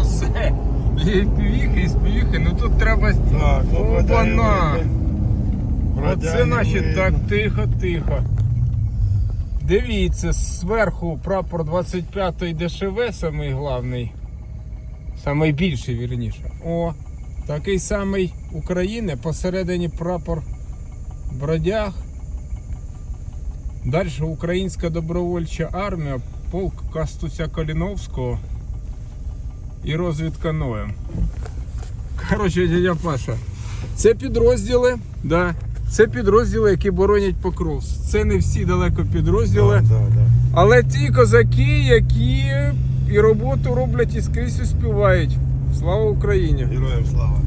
Все. І впівіхи, і співіхи, ну тут треба. Так, ну, Опана! Оце наші так тихо, тихо. Дивіться, зверху прапор 25-ї ДШВ, самий главний. Самий більший, вірніше. О, такий самий України, посередині прапор бродяг. Далі Українська добровольча армія, полк Кастуся Каліновського і розвідка Ноєм. Коротше, дядя Паша, це підрозділи, да, це підрозділи, які боронять Покровськ. Це не всі далеко підрозділи, Да, да, да. але ті козаки, які і роботу роблять і скрізь успівають. Слава Україні! Героям слава.